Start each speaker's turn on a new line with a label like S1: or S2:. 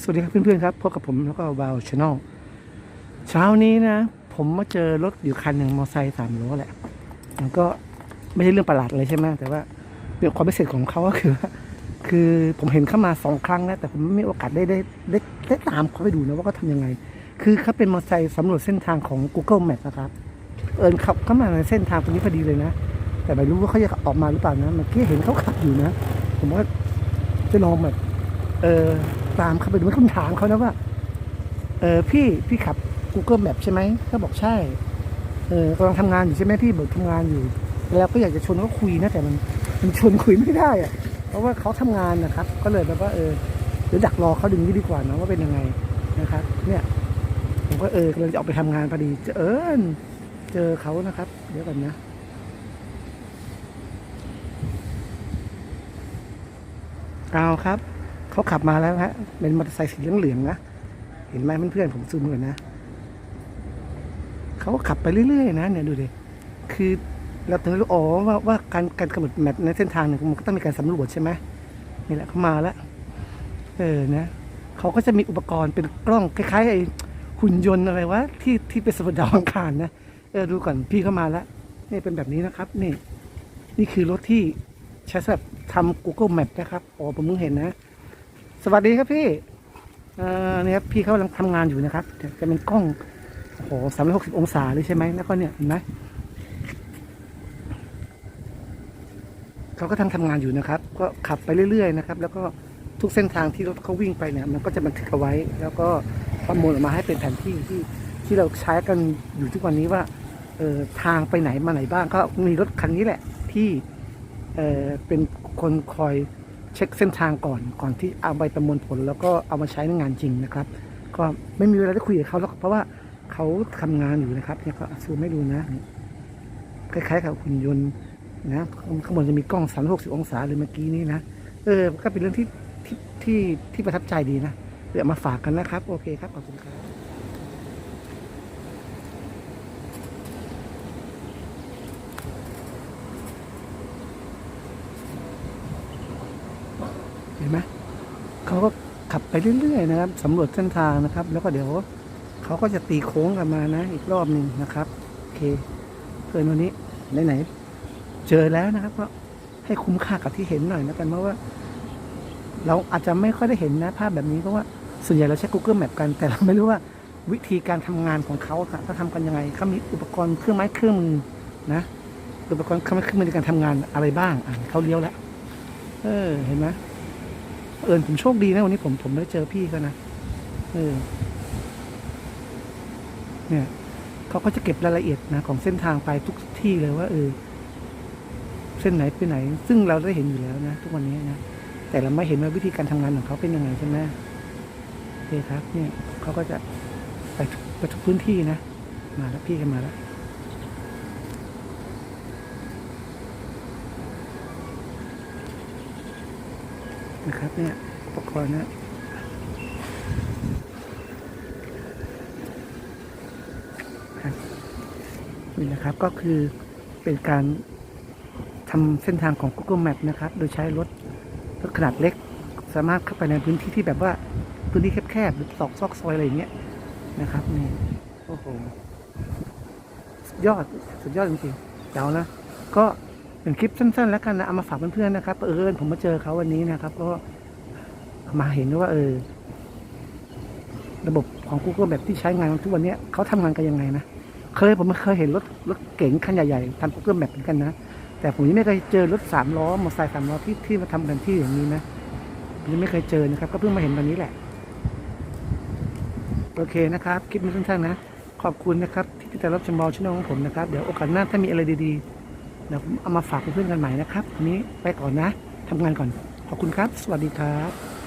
S1: สวัสดีครับเพื่อนๆครับพบกับผมแล้วก็บาวชาแนลเช้านี้นะ ผมมาเจอรถอยู่คันหนึ่งมอเตอร์ไซค์สามล้อแหละ มันก็ไม่ใช่เรื่องประหลาดอะไรใช่ไหมแต่ว่าเป็นความพิเศษของเขาก็คือว่าคือผมเห็นเข้ามาสองครั้งแล้วแต่ผมไม่มีโอกาสได้ได้ได้ได้ตามเขาไปดูนะว่าเขาทำยังไง คือเขาเป็นมอเตอร์ไซค์สำรวจเส้นทางของ Google Map นะครับ เอิญขับเข้ามาในเส้นทางตรงนี้พอดีเลยนะ แต่ไม่รู้ว่าเขาจะออกมาหรือเปล่านะเมื่อกี้เห็นเขาขับอยู่นะ ผมว่าจะลองแบบเออ ตามเขาไปดูไม่คำถามเขานะว่าเออพี่พี่ขับ Google Map ใช่ไหมเขาบอกใช่เออกำลังทำงานอยู่ใช่ไหมพี่เบอกทำงานอยู่ แล้วก็อยากจะชวนเขาคุยนะแต่มันมันชวนคุยไม่ได้อะเพราะว่าเขาทำงานนะครับ ก็เลยแบบว่าเออเดี๋ยวดักรอเขาดึงนี้ดีกว่านะว่าเป็นยังไงนะครับ เนี่ยผมก็เออกำลังจะออกไปทำงานพอดีเจอเอิญเจอเขานะครับ เดี๋ยวก่อนนะเอาครับ เขาขับมาแล้วฮะ เป็นมอเตอร์ไซค์สีเหลืองๆนะ เห็นไหมเพื่อนๆผมซูมก่อนนะ เขาก็ขับไปเรื่อยๆนะเนี่ยดูดิ คือเราถึงรู้อ๋อว่าว่าการการกำหนดแมปในเส้นทางเนี่ยมันก็ต้องมีการสำรวจใช่ไหมนี่แหละเขามาแล้ว เออนะเขาก็จะมีอุปกรณ์เป็นกล้องคล้ายๆไอ้หุ่นยนต์อะไรวะที่ที่เป็นสำรวจดาวอังคารนะเออดูก่อนพี่เข้ามาแล้วนี่เป็นแบบนี้นะครับ นี่ นี่คือรถที่ใช้สำหรับทำ Google Map นะครับอ๋อผมเพิ่งเห็นนะ สวัสดีครับพี่เอ่อนี่ยครับพี่เขากำลังทำงานอยู่นะครับเนี่ยจะเป็นกล้องโอ้โหสามร้อยหกสิบองศาเลยใช่ไหมแล้วก็เนี่ยเห็นไหมเขาก็ทำทำงานอยู่นะครับ ก็ขับไปเรื่อยๆนะครับ แล้วก็ทุกเส้นทางที่รถเขาวิ่งไปเนี่ย มันก็จะบันทึกเอาไว้ แล้วก็ประมวลออกมาให้เป็นแผนที่ที่ที่เราใช้กันอยู่ทุกวันนี้ว่าเออทางไปไหนมาไหนบ้างก็มีรถคันนี้แหละที่เออเป็นคนคอย เช็คเส้นทางก่อนก่อนที่เอาไปประมวลผล แล้วก็เอามาใช้ในงานจริงนะครับ ก็ไม่มีเวลาได้คุยกับเขาหรอกเพราะว่าเขาทำงานอยู่นะครับเนี่ยก็ซูมให้ดูนะคล้ายๆกับหุ่นยนต์นะข้างบนจะมีกล้อง 360 องศาเลยเมื่อกี้นี้นะเออก็เป็นเรื่องที่ที่ที่ที่ประทับใจดีนะเดี๋ยวมาฝากกันนะครับ โอเคครับขอบคุณครับ เห็นไหมเขาก็ขับไปเรื่อยๆนะครับสำรวจเส้นทางนะครับ แล้วก็เดี๋ยวเขาก็จะตีโค้งกลันมานะ อีกรอบหนึ่งนะครับโอเคเพื่อนวันนี้ไหนๆเจอแล้วนะครับก็ให้คุ้มค่ากับที่เห็นหน่อยนะกันเพราะว่า เราอาจจะไม่ค่อยได้เห็นนะ ภาพแบบนี้เพราะว่าส่วนใหญ่เราใช้ Google Map กัน แต่เราไม่รู้ว่าวิธีการทำงานของเขาอะเขาทำกันยังไงเขามีอุปกรณ์เครื่องไม้เครื่องมือนะอุปกรณ์เครื่องไม้เครื่องมือในการทำงานอะไรบ้างอะเขาเลี้ยวแล้วเออเห็นไหม เอิญผมโชคดีนะวันนี้ผมผมได้เจอพี่เขานะเออเนี่ยเขาก็จะเก็บรายละเอียดนะของเส้นทางไปทุกที่เลยว่าเออเส้นไหนไปไหน ซึ่งเราได้เห็นอยู่แล้วนะ ทุกวันนี้นะแต่เราไม่เห็นว่าวิธีการทำงานของเขาเป็นยังไงใช่ไหมโอเคครับ เนี่ยเขาก็จะไปไปทุกพื้นที่นะ มาแล้วพี่กันมาแล้ว นะครับเนี่ยอุปกรณ์นะนี่นะครับก็คือเป็นการทำเส้นทางของ Google Map นะครับ โดยใช้รถรถขนาดเล็ก สามารถเข้าไปในพื้นที่ที่แบบว่าพื้นที่แคบๆหรือตอกซอกซอยอะไรอย่างเงี้ยนะครับนี่โอ้โหสุดยอด สุดยอดจริงๆเจ๋วนะ ก็ เป็นคลิปสั้นๆ แล้วกันนะเอามาฝากเพื่อนๆนะครับ เออผมมาเจอเขาวันนี้นะครับ ก็มาเห็นว่า เออ ระบบของ Google แบบที่ใช้งานทุกวันนี้เขาทำงานกันยังไงนะเคยผมเคยเห็นรถรถเก๋งคันใหญ่ๆทำ Google Map เหมือนกันนะแต่ผมยังไม่เคยเจอรถสามล้อมอเตอร์ไซค์สามล้อที่ที่มาทำกันที่อย่างนี้นะยังไม่เคยเจอนะครับ ก็เพิ่งมาเห็นวันนี้แหละ โอเคนะครับ คลิปนี้สั้นๆนะ ขอบคุณนะครับ ที่ติดตามรับชมบอลช่องของผมนะครับ เดี๋ยวโอกาสหน้าถ้ามีอะไรดีๆ เดี๋ยวเอามาฝากเพื่อนๆกันใหม่นะครับวันนี้ไปก่อนนะทำงานก่อนขอบคุณครับ สวัสดีครับ